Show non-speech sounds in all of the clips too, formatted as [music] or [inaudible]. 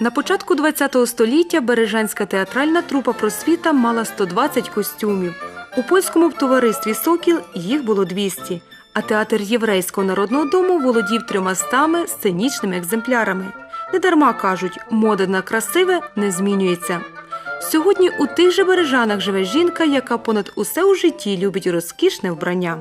На початку ХХ століття Бережанська театральна трупа просвіта мала 120 костюмів. У польському товаристві Сокіл їх було 200, а театр єврейського народного дому володів тримастами сценічними екземплярами. Недарма кажуть, мода на красиве не змінюється. Сьогодні у тих же бережанах живе жінка, яка понад усе у житті любить розкішне вбрання.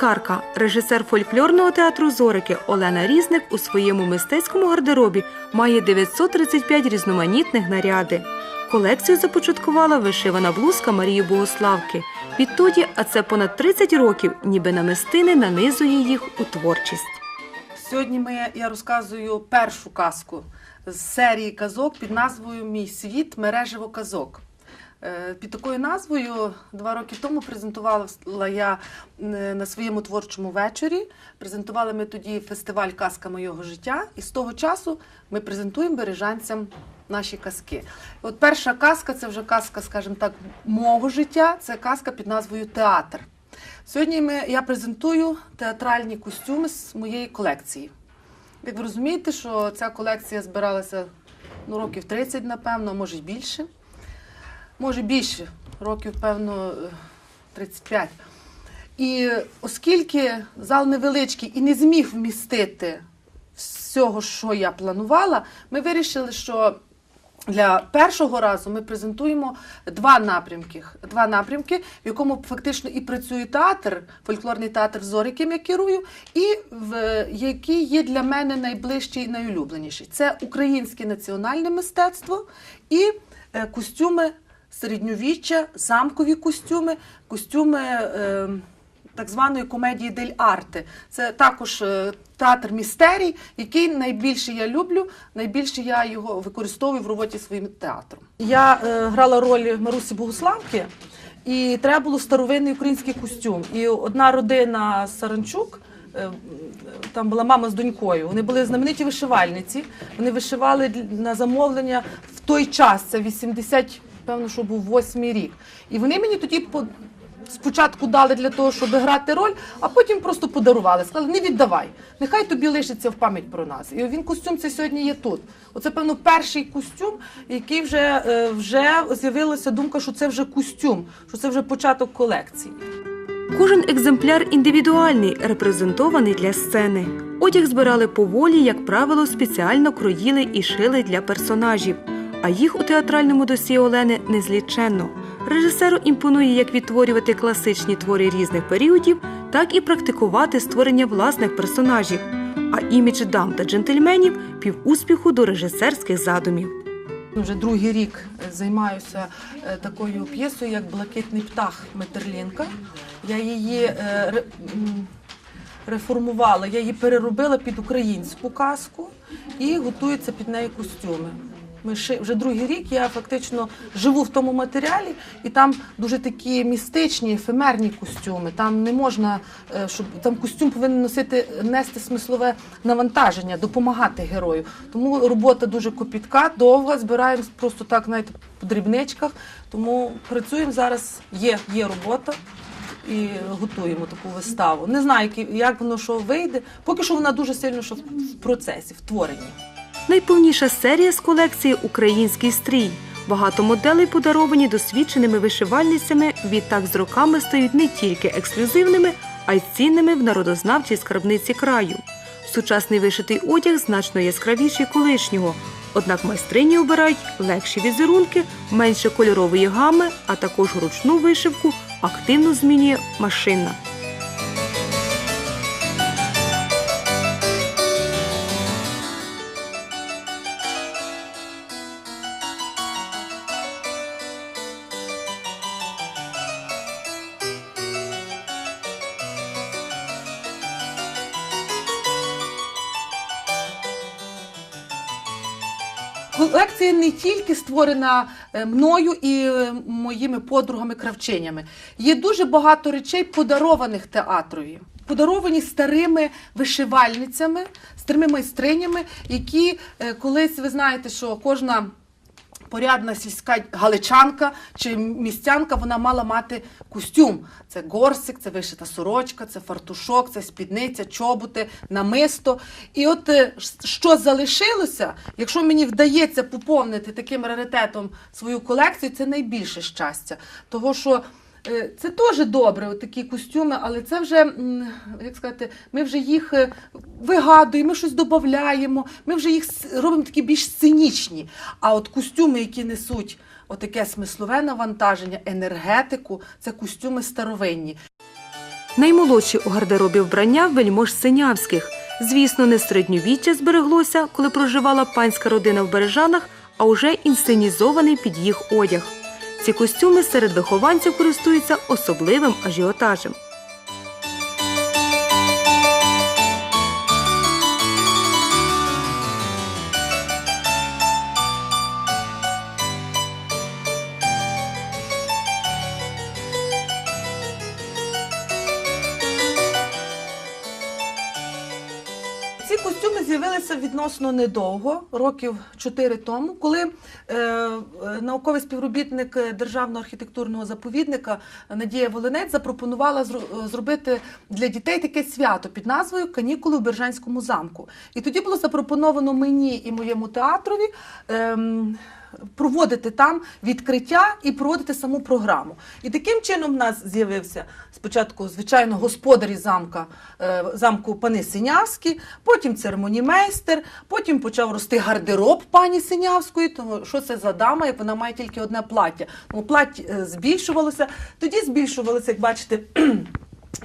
Каскарка, режисер фольклорного театру Зорики Олена Різник у своєму мистецькому гардеробі має 935 різноманітних наряди. Колекцію започаткувала вишивана блузка Марії Богославки. Відтоді, а це понад 30 років, ніби намистини нанизує їх у творчість. Сьогодні ми, я розказую першу казку з серії казок під назвою Мій світ мережево казок. Е, Під такою назвою два роки тому презентувала я на своєму творчому вечорі. Презентували ми тоді фестиваль Казка моєго життя, і з того часу ми презентуємо бережанцям наші казки. От перша казка це вже казка, скажімо так, мого життя. Це казка під назвою Театр. Сьогодні ми, я презентую театральні костюми з моєї колекції. Як ви розумієте, що ця колекція збиралася ну, років 30, напевно, може й більше. Може більше, років, певно, е, 35. І оскільки зал невеличкий і не зміг вмістити всього, що я планувала, ми вирішили, що для першого разу ми презентуємо два напрямки, два напрямки, в якому фактично і працює театр, фольклорний театр «Зор», яким я керую, і в який є для мене найближчий і найулюбленіший. Це українське національне мистецтво і е, костюми середньовіччя, замкові костюми, костюми. Е, так званої комедії дель арте. Це також е, театр містерій, який найбільше я люблю, найбільше я його використовую в роботі своїм театром. Я е, грала роль Марусі Богуславки, і треба було старовинний український костюм. І одна родина Саранчук. е, Там була мама з донькою. Вони були знамениті вишивальниці. Вони вишивали на замовлення в той час. Це 80, певно, що був восьмий рік. І вони мені тоді по- спочатку дали для того, щоб грати роль, а потім просто подарували. Сказали, не віддавай, нехай тобі лишиться в пам'ять про нас. І він костюм це сьогодні є тут. Оце, певно, перший костюм, який вже, е, вже з'явилася думка, що це вже костюм, що це вже початок колекції. Кожен екземпляр індивідуальний, репрезентований для сцени. Одяг збирали поволі, як правило, спеціально кроїли і шили для персонажів. А їх у театральному досі Олени незліченно. Режисеру імпонує як відтворювати класичні твори різних періодів, так і практикувати створення власних персонажів. А імідж дам та джентльменів півуспіху до режисерських задумів. Вже другий рік займаюся е, такою п'єсою, як Блакитний птах Метерлінка. Я її е, реформувала, я її переробила під українську казку і готуються під неї костюми. Ми ши- вже другий рік я фактично живу в тому матеріалі, і там дуже такі містичні, ефемерні костюми. Там не можна, е, щоб там костюм повинен носити, нести смислове навантаження, допомагати герою. Тому робота дуже копітка, довга, збираємо просто так, знаєте, по дрібничках. Тому працюємо зараз. Є, є робота. І готуємо таку виставу. Не знаю, як воно що вийде. Поки що вона дуже сильно що в процесі, в творенні. Найповніша серія з колекції Український стрій. Багато моделей подаровані досвідченими вишивальницями, відтак з роками стають не тільки ексклюзивними, а й цінними в народознавчій скарбниці краю. Сучасний вишитий одяг значно яскравіший колишнього. Однак майстрині обирають легші візерунки, менше кольорової гами, а також ручну вишивку активно змінює машина. Колекція не тільки створена е, мною і е, моїми подругами-кравчинями. Є дуже багато речей, подарованих театрові. подаровані старими вишивальницями, старими майстринями, які е, колись ви знаєте, що кожна. Порядна сільська галичанка чи містянка вона мала мати костюм. Це горсик, це вишита сорочка, це фартушок, це спідниця, чоботи, намисто. І от е, що залишилося, якщо мені вдається поповнити таким раритетом свою колекцію, це найбільше щастя. Того що це теж добре, такі костюми, але це вже, як сказати, ми вже їх е, вигадуємо, ми щось додаємо, ми вже їх робимо такі більш сценічні. А от костюми, які несуть отаке смислове навантаження, енергетику, це костюми старовинні. Наймолодші у гардеробі вбрання вельмож синявських. Звісно, не середньовіччя збереглося, коли проживала панська родина в Бережанах, а уже інсценізований під їх одяг. Ці костюми серед вихованців користуються особливим ажіотажем. Костюми з'явилися відносно недовго, років 4 тому, коли е, е, науковий співробітник е, Державного архітектурного заповідника Надія Волинець запропонувала е, зробити для дітей таке свято під назвою Канікули в Бержанському замку. І тоді було запропоновано мені і моєму театрові. ем, Проводити там відкриття і проводити саму програму. І таким чином в нас з'явився спочатку, звичайно, господарі замка, е, замку пани Синявські, потім церемонімейстер, потім почав рости гардероб пані Синявської, тому що це за дама, як вона має тільки одне плаття. Ну, плаття е, збільшувалося, тоді збільшувалося, як бачите. [clears throat]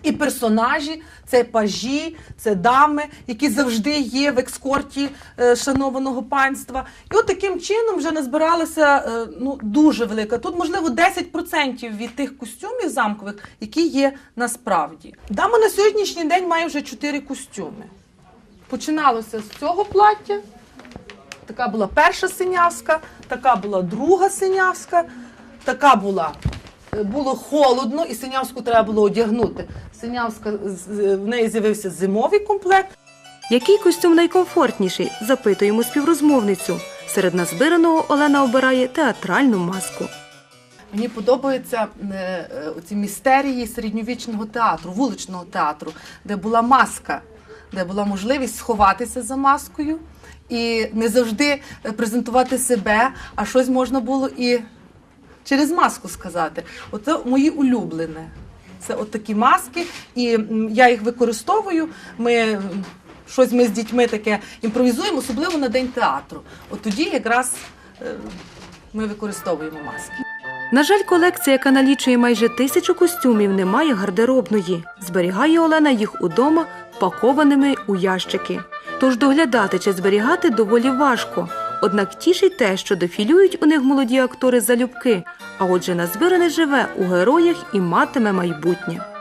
І персонажі, це пажі, це дами, які завжди є в екскорті е, шанованого панства. І от таким чином вже назбиралася е, ну, дуже велика. Тут, можливо, 10% від тих костюмів замкових, які є насправді. Дама на сьогоднішній день має вже 4 костюми. Починалося з цього плаття. Така була перша синявська, така була друга синявська, така була. Було холодно, і синявську треба було одягнути. Синявська в неї з'явився зимовий комплект. Який костюм найкомфортніший? запитуємо співрозмовницю. Серед назбираного Олена обирає театральну маску. Мені подобаються е, е, ці містерії середньовічного театру, вуличного театру, де була маска, де була можливість сховатися за маскою і не завжди е, презентувати себе, а щось можна було і через маску сказати. Оце мої улюблене. Це от такі маски, і я їх використовую. Ми щось ми з дітьми таке імпровізуємо, особливо на день театру. От тоді якраз е, ми використовуємо маски. На жаль, колекція, яка налічує майже тисячу костюмів, не має гардеробної. Зберігає Олена їх удома, пакованими у ящики. Тож доглядати чи зберігати доволі важко. Однак тішить те, що дефілюють у них молоді актори залюбки, а отже назбиране живе у героях і матиме майбутнє.